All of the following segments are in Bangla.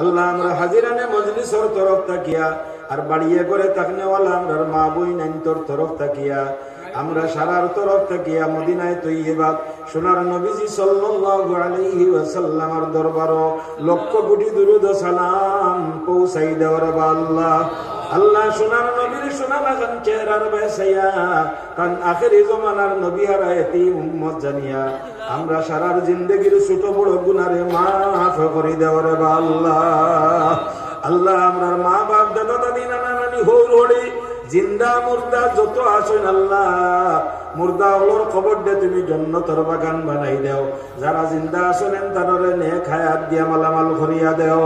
আল্লাহ আমরা হাজিরানে মজলিসর তরফ থাকিয়া, আর বাড়িয়ে করে তাকনেওয়ালা আমরার মা বই নাইন তোর তরফ তাকিয়া আমরা সারার তরফ থাকিয়া মদিনায় তৈবাদ সোনার নবীজি সাল্লাল্লাহু আলাইহি ওয়াসাল্লামের দরবারও লক্ষ কোটি দুরুদ সালাম পৌঁছাই দেওয়ার বা আল্লাহ। আল্লাহ সোনার নবীর সোনা লাগান চেহারার বেসাইয়া কারণ আখেরি জমানার নবী আর এটি উম্মত জানিয়া, আমরা সারার জিন্দগির ছোট বড় গুনারে মাফ করে দেওয়ার বা আল্লাহ। আল্লাহ আমরার মা বাপ দাদা দাদি নানা নানি হৌর হড়ি জিন্দা মুর্দা যত আছেন আল্লাহ মুর্দা হলোর খবর দে, তুমি জন্নতর বাগান বানাই দেও। যারা জিন্দা আছেন তারে নে খায়াত দিয়া মালামাল করিয়া দেও।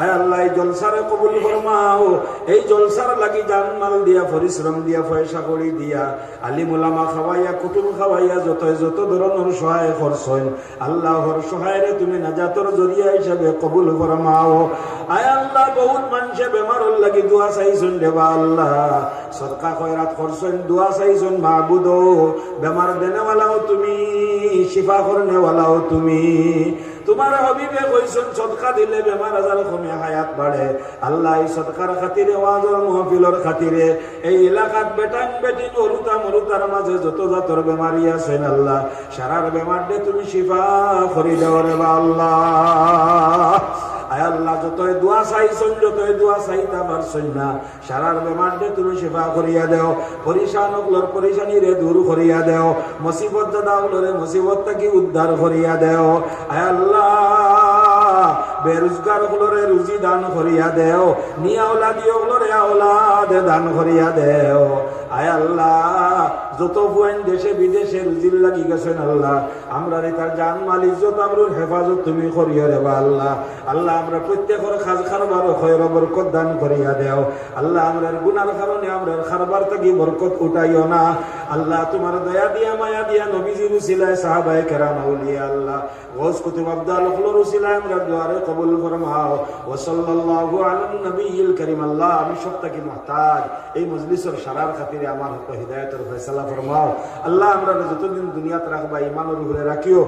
আয় আল্লাহ জলসারে কবুল ফরমাও। এই জলসার লাগি জান মাল দিয়া, পরিশ্রম দিয়া, পয়সা করি দিয়া। আলি মুলামা খাওয়াইয়া কুটুম খাওয়াইয়া যত যত ধরনের সহায় করছেন, আল্লাহর সহায়রে তুমি নাজাতর জরিয়া হিসাবে কবুল ফরমাও। আয় আল্লাহ, বহুত মানুষে বেমারর লাগি দোয়া চাইছেন দেবা আল্লাহ। সদকা খয়রাত করছেন, দোয়া চাইছেন মাহবুদ বেমার দেনেওয়ালাও তুমি, শিফা করনেওয়ালাও তুমি। তোমার হবিবে কইছেন সদকা দিলে বেমার আজার কমে হায়াত বাড়ে। আল্লাহ এই সদকার খাতিরে ওয়াজর মহফিলর খাতিরে, এই এলাকাত বেটান বেটি অরুতা মরুতার মাঝে যত জাতর বেমারি আছেন আল্লাহ, সারার বেমার তুমি শিফা করি দেওয়ারে বা আল্লাহ। আল্লাহ যতই দোয়া চাইছন, যতই দোয়া চাইতা পারছন না, সারার বেমারকে তুমি সেবা করিয়া দেও, পরিশান অকলর পরিশানিরে দূর করিয়া দেও, মুসিবত দাদা অকলরে মুসিবত থাকি উদ্ধার করিয়া দেও। আল্লাহ বেরোজগার হলরে রুজি দান করিয়া দেও নিয়া ওলাদি হলরে আওলাদে দান করিয়া দেও। আয় আল্লাহ, যত বুয়াইন দেশে বিদেশে রুজির লাগি গেছেন আল্লাহ, আমরা রে তার জান মাল ইজ্জত আমরুর হেফাজত তুমি করিয়া দেবা আল্লাহ। আল্লাহ, আমরা প্রত্যেকের খাজ খারবার খয়র বরকত দান করিয়া দেও। আল্লাহ, আমরার গুনার কারণে আমরার খারবার থাকি বরকত উঠাইও না। আল্লাহ, তোমার দয়া দিয়া, মায়া দিয়া নবীজি রুসিলায় সাহাবায়ে কেরাম, আউলিয়া আল্লাহ। গোস কুতুব আব্দাল ফলর রুসিলায় আমরা দুয়ারে কবুল ফরমাও। ও সাল্লাল্লাহু আলান নবিয়িল করিম, আল্লাহ আমি সবটাকে মুহতাজ। এই মজলিসের সারার খাতিরে আমার হক হিদায়াতের ফয়সালা ফরমাও। আল্লাহ আমরা যতদিন দুনিয়াতে রাখবা ইমান উপরে রাখিও।